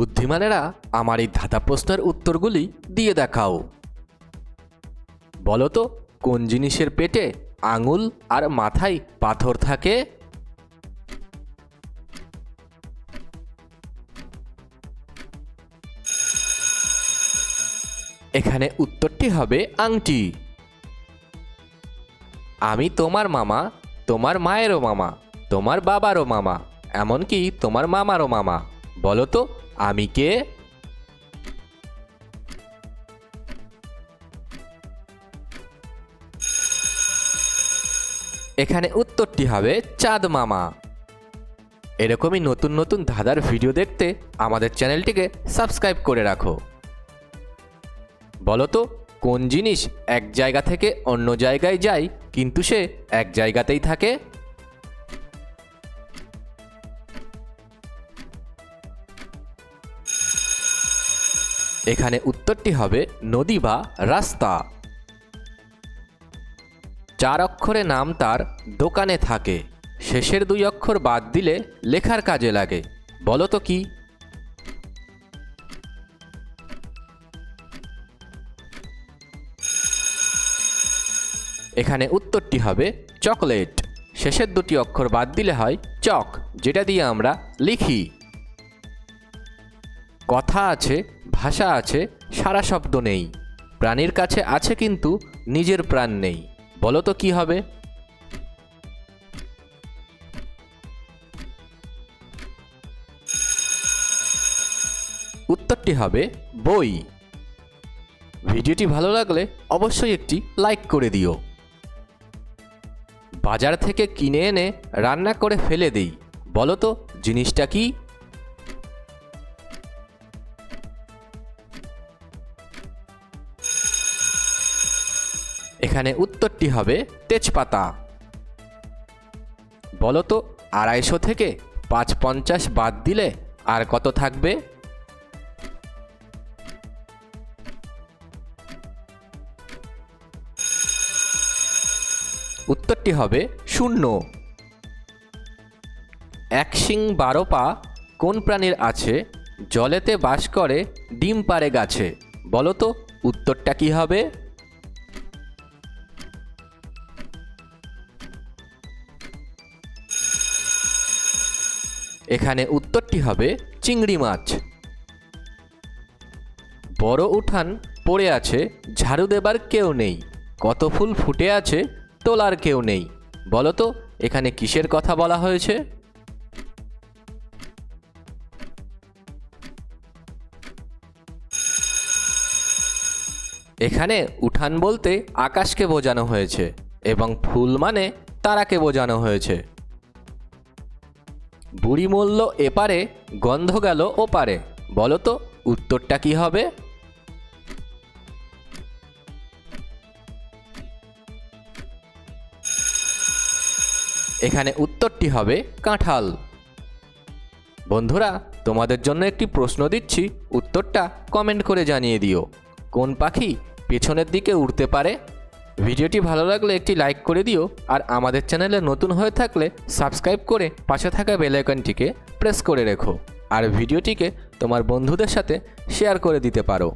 বুদ্ধিমানেরা আমার এই ধাঁধা প্রশ্নের উত্তরগুলি দিয়ে দেখাও। বলো তো, কোন জিনিসের পেটে আঙুল আর মাথায় পাথর থাকে? এখানে উত্তরটি হবে আংটি। আমি তোমার মামা, তোমার মায়েরও মামা, তোমার বাবারও মামা, এমনকি তোমার মামারও মামা। বলো তো আমি কে? এখানে উত্তরটি হবে চাঁদ মামা। এরকমই নতুন নতুন ধাঁধার ভিডিও দেখতে আমাদের চ্যানেলটিকে সাবস্ক্রাইব করে রাখো। বলো তো, কোন জিনিস এক জায়গা থেকে অন্য জায়গায় যায়, কিন্তু সে এক জায়গাতেই থাকে? এখানে উত্তরটি হবে নদী বা রাস্তা। চার অক্ষরে নাম তার দোকানে থাকে। শেষের দুই অক্ষর বাদ দিলে লেখার কাজে লাগে। বলো তো কি? এখানে উত্তরটি হবে চকলেট। শেষের দুটি অক্ষর বাদ দিলে হয় চক, যেটা দিয়ে আমরা লিখি। কথা আছে ভাষা আছে, সারা শব্দ নেই। প্রাণীর কাছে আছে কিন্তু নিজের প্রাণ নেই। বলো তো কি হবে? উত্তরটি হবে বই। ভিডিওটি ভালো লাগলে অবশ্যই একটি লাইক করে দিও। বাজার থেকে কিনে এনে রান্না করে ফেলে দিই। বলো তো জিনিসটা কি? এখানে উত্তরটি হবে তেজপাতা। বলো তো আড়াইশো থেকে পাঁচ পঞ্চাশ বাদ দিলে আর কত থাকবে? উত্তরটি হবে শূন্য। এক শিং বারো পা কোন প্রাণীর আছে? জলেতে বাস করে ডিম পারে গাছে। বলো তো উত্তরটা কি হবে? এখানে উত্তরটি হবে চিংড়ি মাছ। বড় উঠান পড়ে আছে, ঝাড়ু দেবার কেউ নেই। কত ফুল ফুটে আছে, তোলার কেউ নেই। বলো তো, এখানে কিসের কথা বলা হয়েছে? এখানে উঠান বলতে আকাশকে বোঝানো হয়েছে এবং ফুল মানে তারাকে বোঝানো হয়েছে। বুড়ি মূল্য এপারে, গন্ধ গেল ওপারে। বলো তো উত্তরটা কি হবে? এখানে উত্তরটি হবে কাঁঠাল। বন্ধুরা, তোমাদের জন্য একটি প্রশ্ন দিচ্ছি। উত্তরটা কমেন্ট করে জানিয়ে দিও। কোন পাখি পেছনের দিকে উড়তে পারে? ভিডিওটি ভালো লাগলে একটি লাইক করে দিও আর আমাদের চ্যানেলে নতুন হয়ে থাকলে সাবস্ক্রাইব করে পাশে থাকা বেল আইকনটিকে প্রেস করে রেখো। আর ভিডিওটিকে তোমার বন্ধুদের সাথে শেয়ার করে দিতে পারো।